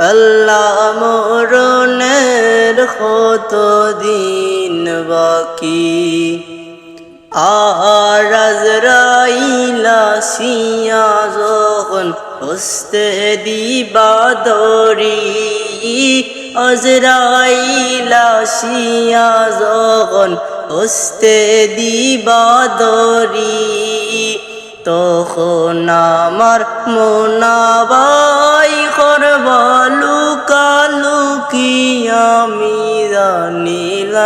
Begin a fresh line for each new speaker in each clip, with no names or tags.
আল্লাহ মরণের কত দিন বাকি? আর আজরাইলা সিয়া যখন হস্তে দিবা দরি আজরাইলা সিয়া যখন হস্তে দিবা দরি তখন আমার মোনাবাই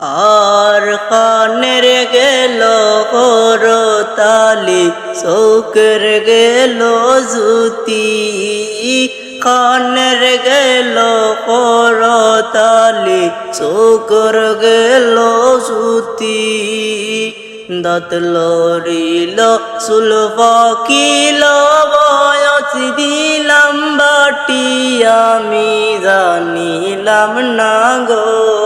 আর কানের গেল তালি চৌকের গেল জুতি। কানের গেল তালি চৌকর গেল জুতি। দাঁত লড়িল সুল পাকিল, বয়স দিলাম বাটি। আমি জানিলাম না গো।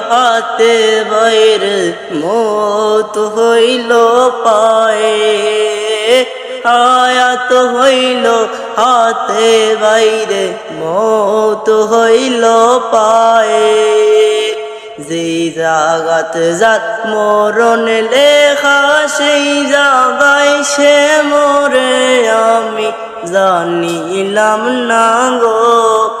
হাতে বাইর মত হইল পায়ে। হায়াত হইল হাতে বাইরে, মত হইল পায়ে। যে জাগাত জাত মরণ লেখা, সেই জাগায় সে মরে। আমি জানিলাম না গো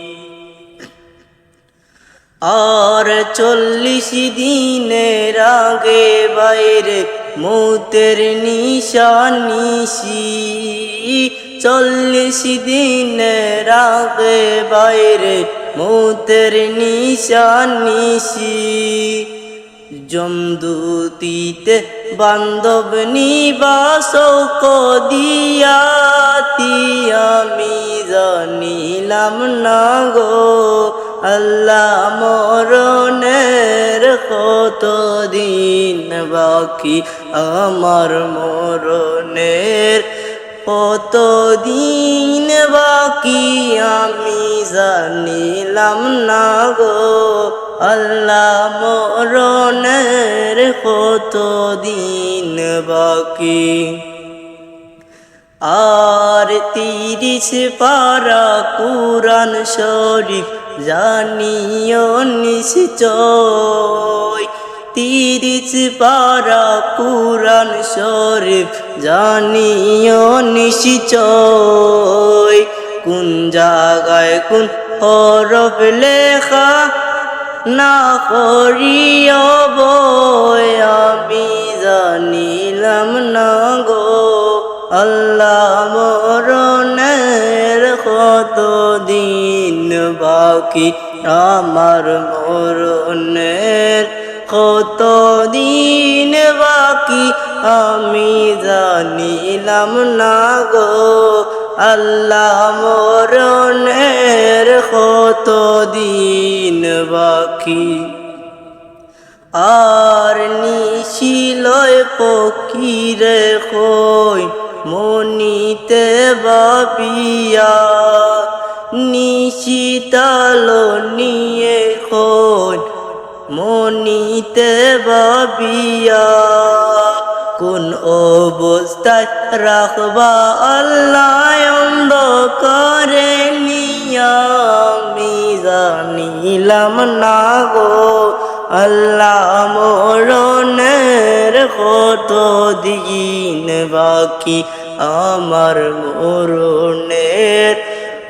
আর চল্লিশ দিনের আগে বাইরে মৌতের নিশানিসি চল্লিশ দিনের আগে বাইরে মৌতের নিশানিসি জমদুতিতে বান্ধব নিবাস কদিয়াতি আমি জানিলাম না গো। আল্লাহ মরণের কত দিন বাকি? আমার মরণের কত দিন বাকি? আমি জানিলাম না গো। আল্লাহ মরণের কত দিন বাকি? আর তিরিশ পারা কুরান শরীফ জানিও নিশ্চয়, তিরিশ পারা কুরান শরীফ জানিও নিশ্চয়। কোন জায়গায় কোন হরফ লেখা না করিও বই, আমি জানিলাম না গো, আল্লাহ বাকি আমার মরণের কত দিন বাকি? আমি জানিলাম না গো, আল্লাহ মরণের কত দিন বাকি? আর নিশিলয় ফকিরে কই মনিতে বাপিয়া? নিশিতালো নিয়ে কই মনিতে বাবিয়া কোন অবস্থায় রাখবা আল্লাহ অন্ধকারে নিয়ামি জানিলাম না গো, আল্লাহ মরণের কত দিন বাকি? আমার মরণের